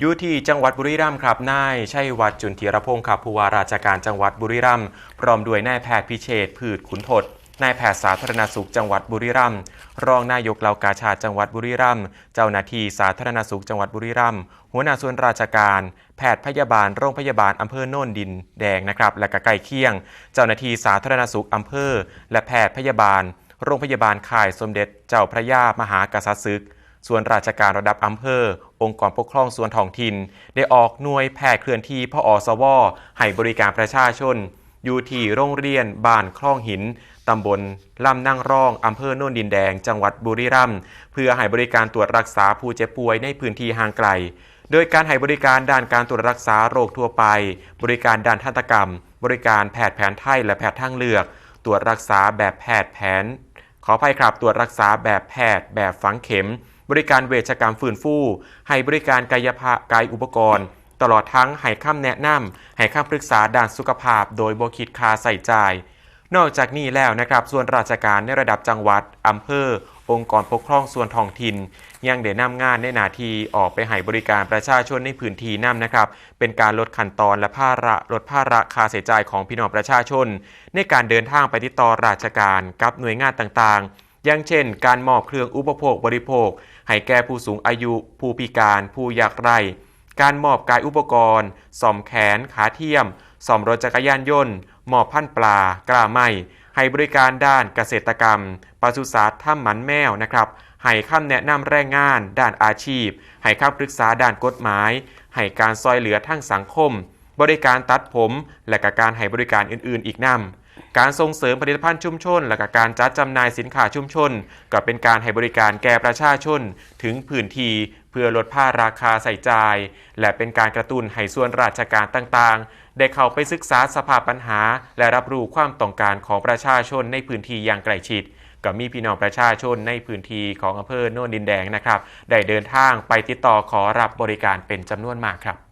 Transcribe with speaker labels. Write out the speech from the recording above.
Speaker 1: อยู่ที่จังหวัดบุรีรัมย์ครับนายชัยวัฒน์จุนธีรพงศ์ครับผู้ว่าราชการจังหวัดบุรีรัมย์พร้อมด้วยนายแพทย์พิเชษพืชขุนทดนายแพทย์สาธารณสุขจังหวัดบุรีรัมย์รองนายกเหล่ากาชาติจังหวัดบุรีรัมย์เจ้าหน้าที่สาธารณสุขจังหวัดบุรีรัมย์หัวหน้าส่วนราชการ แพทย์พยาบาลโรงพยาบาลอำเภอโน่นดินแดงนะครับและก็ใกล้เคียง เจ้าหน้าที่สาธารณสุขอำเภอ และแพทย์พยาบาล โรงพยาบาลค่ายสมเด็จเจ้าพระยามหากษัตริย์ศึก ส่วนราชการระดับอำเภอ องค์กรปกครองส่วนท้องถิ่น ได้ออกหน่วยแพทย์เคลื่อนที่พออสวให้บริการประชาชน อยู่ที่โรงเรียนบ้านคลองหินตำบลลำนั่งร่องอำเภอโน่นดินแดง จังหวัดบุรีรัมย์เพื่อให้บริการตรวจรักษาผู้เจ็บป่วยในพื้นที่ห่างไกล โดยการให้บริการด้านการตรวจรักษาโรคทั่วไป บริการด้านทันตกรรม บริการแพทย์แผนไทยและแพทย์ทางเลือก ตรวจรักษาแบบแพทย์แผน ขออภัยครับตรวจรักษาแบบแพทย์แบบฝังเข็ม บริการเวชกรรมฟื้นฟู ให้บริการกายภาพกายอุปกรณ์ ตลอดทั้งให้คำแนะนำให้คำปรึกษาด้านสุขภาพ โดยบคิดค่าใส่จ่าย นอกจากนี้แล้วนะครับ ส่วนราชการในระดับจังหวัดอำเภอ องค์กรปกครองส่วนท้องถิ่นยังได้นำงานในหนาทีออกไปให้บริการประชาชนในพื้นที่นํนะครับ เป็นการลดขั้นตอนและภาระลดภาระค่าใช้จ่ายของพี่น้องประชาชน ในการเดินทางไปติดต่อราชการกับหน่วยงานต่างๆ อย่างเช่น การมอบเครื่องอุปโภคบริโภค ให้แก่ผู้สูงอายุ ผู้พิการ ผู้ยากไร้ การมอบกายอุปกรณ์ซ่อมแขน ขาเทียมซ่อมรถจักรยานยนต์ มอบพันปลา กล้าไม้ให้บริการด้านเกษตรกรรมปศุสัตว์ถ้ำหมันแมวนะครับให้คำแนะนำแรงงาน ด้านอาชีพ ให้คำปรึกษาด้านกฎหมาย ให้การซอยเหลือทั้งสังคม บริการตัดผม และกการให้บริการอื่น ๆ อีกนำ การส่งเสริมผลิตภัณฑ์ชุมชน และกการจัดจำหน่ายสินค้าชุมชน ก็เป็นการให้บริการแก่ประชาชน ถึงพื้นที่เพื่อลดภาราคาใส่จ่าย และเป็นการกระตุ้นให้ส่วนราชการต่างๆ ได้เข้าไปศึกษาสภาพปัญหา และรับรู้ความต้องการของประชาชนในพื้นที่อย่างใกล้ชิดก็มีพี่น้องประชาชนในพื้นที่ของอำเภอโน่นดินแดงนะครับ ได้เดินทางไปติดต่อขอรับบริการเป็นจำนวนมากครับ